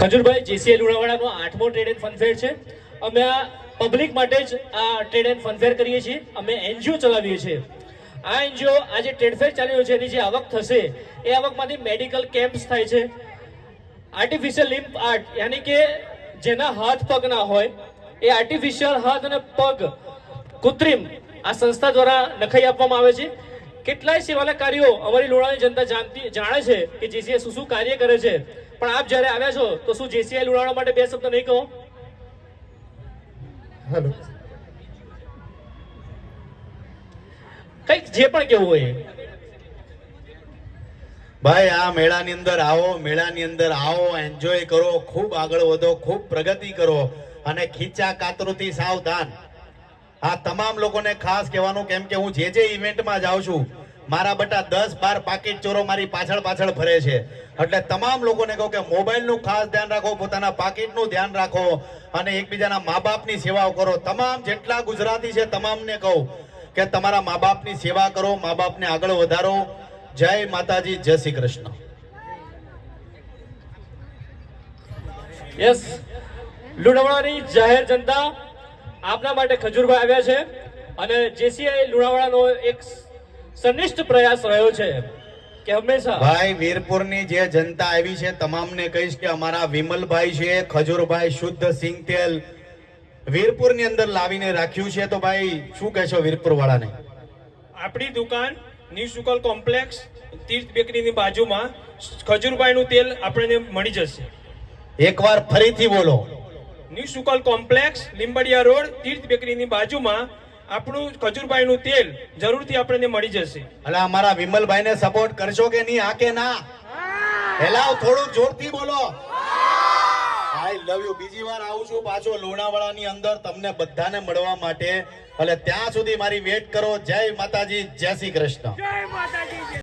ખજૂરભાઈ જેસીએ લુણાવાડાનો આઠમો trade and fun fair છે. અમે આ પબ્લિક માટે જ આ ટ્રેડ એન્ડ ફનફેર કરીએ છીએ. અમે એનજીઓ ચલાવીએ છીએ. આ એનજીઓ આ જે ટ્રેડફેર ચાલી રહ્યો છે, એની જે આવક થશે, એ આવકમાંથી મેડિકલ કેમ્પ્સ થાય છે. આર્ટિફિશિયલ લિમ્પ આર્ટ યાની કે જેના હાથ પગ ના હોય, એ આર્ટિફિશિયલ હાથ અને પગ કૃત્રિમ આ સંસ્થા દ્વારા નખાઈ આપવામાં આવે છે. કેટલાય સેવાના કાર્યો અમારી લોણાની જનતા જાણતી જાણે છે કે જેસીએ શું શું કાર્ય કરે છે. પણ આપ જ્યારે આવ્યા છો તો શું જેસીઆઈ લુણાવાડા માટે બે શબ્દ નહીં કહો? હેલો કંઈક જે પણ કેવું હોય. ભાઈ આ મેળાની અંદર આવો મેળાની અંદર આવો એન્જોય કરો ખૂબ આગળ વધો ખૂબ પ્રગતિ કરો અને ખીચા કાતરુથી સાવધાન. આ તમામ લોકોને ખાસ કહેવાનું કેમ કે હું જે જે ઇવેન્ટમાં જાઉં છું, મારા બટા દસ બાર પાકીટ ચોરો મારી પાછળ પાછળ ફરે છે. એટલે તમામ લોકોને કહું કે મોબાઈલનું ખાસ ધ્યાન રાખો, પોતાના પાકીટનું ધ્યાન રાખો અને એકબીજાના મા બાપની સેવાઓ કરો. તમામ જેટલા ગુજરાતી છે, તમામને કહું કે તમારા મા બાપની સેવા કરો મા બાપને આગળ વધારો. જય માતાજી, જય શ્રી કૃષ્ણ. યસ લુણાવાડાની જાહેર જનતા આપના માટે ખજૂરભાઈ આવ્યા છે અને જેસીઆઈ લુણાવાડાનો એક સનિષ્ઠ પ્રયાસ રહ્યો છે કે હંમેશા ભાઈ વીરપુરની જે જનતા આવી છે તમામને કહીશ કે અમારા વિમલભાઈ છે ખજૂરભાઈ શુદ્ધ સિંગ તેલ વીરપુરની અંદર લાવીને રાખ્યું છે. તો ભાઈ શું કહેશો વીરપુર વાળાને આપણી દુકાન ન્યૂ શુકલ કોમ્પ્લેક્સ તીર્થ બેકરીની બાજુમાં ખજૂરભાઈનું તેલ આપણને મળી જશે. એકવાર ફરીથી બોલો. New Shukla complex Limbdiya road Tirth બેકરીની બાજુમાં આપણું ખજુરભાઈનું તેલ જરૂરથી આપણને મળી જશે. એટલે અમારા વિમલભાઈને સપોર્ટ કરશો કે નહીં? હા કે ના? હેલાવ થોડું જોરથી બોલો. આઈ લવ યુ બીજી વાર આવું છું પાછો લોણાવાડાની અંદર તમને બધાને મળવા માટે. એટલે ત્યાં સુધી મારી વેટ કરો. જય માતાજી જય શ્રી કૃષ્ણ.